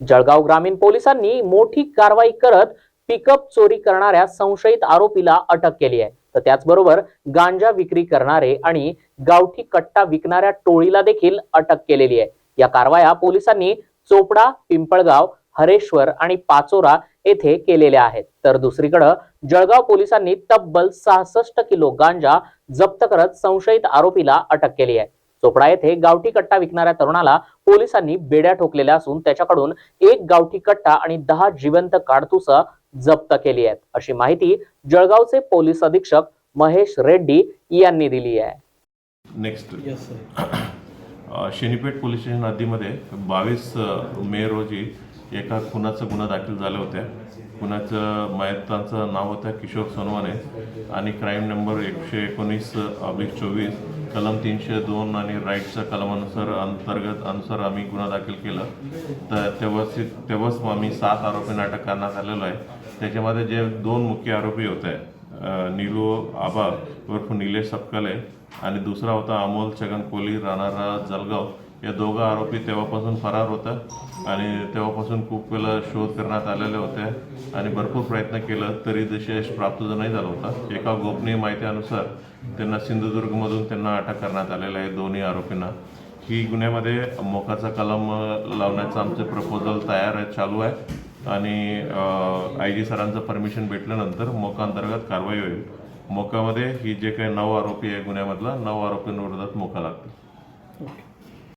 जळगाव ग्रामीण पोलिसांनी मोठी कारवाई करत पिकअप चोरी करणाऱ्या संशयित आरोपीला अटक केली आहे. तर त्याचबरोबर गांजा विक्री करणारे आणि गावठी कट्टा विकणाऱ्या टोळीला देखील अटक केलेली आहे. या कारवाया पोलिसांनी चोपडा पिंपळगाव हरेश्वर आणि पाचोरा येथे केलेल्या आहेत. तर दुसरीकडे जळगाव पोलिसांनी तब्बल सहासष्ट किलो गांजा जप्त करत संशयित आरोपीला अटक केली आहे. चोपडा येथे गावठी कट्टा विकणाऱ्या तरुणाला पोलिसांनी बेड्या ठोकलेल्या असून त्याच्याकडून एक गावठी कट्टा आणि दहा जिवंत काडतुस जप्त केली आहेत. अशी माहिती जळगावचे पोलीस अधीक्षक महेश रेड्डी यांनी दिली आहे. Next yes sir uh, Shenipeth police station हद्दीमध्ये बावीस मे रोजी एका खुनाचा गुन्हा दाखल झाला होत्या. खुनाचं मयतांचं नाव होतं किशोर सोनवाने आणि क्राईम नंबर एकशे एकोणीस अब्लिक चोवीस कलम तीनशे दोन आणि राईटच्या कलमानुसार अंतर्गत अनुसार आम्ही गुन्हा दाखल केला. तर तेव्हाच तेव्हाच आम्ही सात आरोपींना अटक करण्यात आलेलो आहे. त्याच्यामध्ये जे दोन मुख्य आरोपी होते नीलू आबा उर्फ निलेश सपकाले आणि दुसरा होता अमोल छगन कोली राणारा जलगाव. या दोघं आरोपी तेव्हापासून फरार होता आणि तेव्हापासून खूप वेळा शोध करण्यात आलेले होते आणि भरपूर प्रयत्न केलं तरी जसे यश प्राप्त नाही झाला होता. एका गोपनीय माहितीनुसार त्यांना सिंधुदुर्गमधून त्यांना अटक करण्यात आलेलं आहे दोन्ही आरोपींना. ही गुन्ह्यामध्ये मोकाचा कलम लावण्याचं आमचं प्रपोजल तयार आहे चालू आहे. आणि आय जी सरांचं परमिशन भेटल्यानंतर मोका अंतर्गत कारवाई होईल. मोकामध्ये ही जे काही नऊ आरोपी आहे गुन्ह्यामधला नऊ आरोपींविरोधात मोका लागतो. ओके.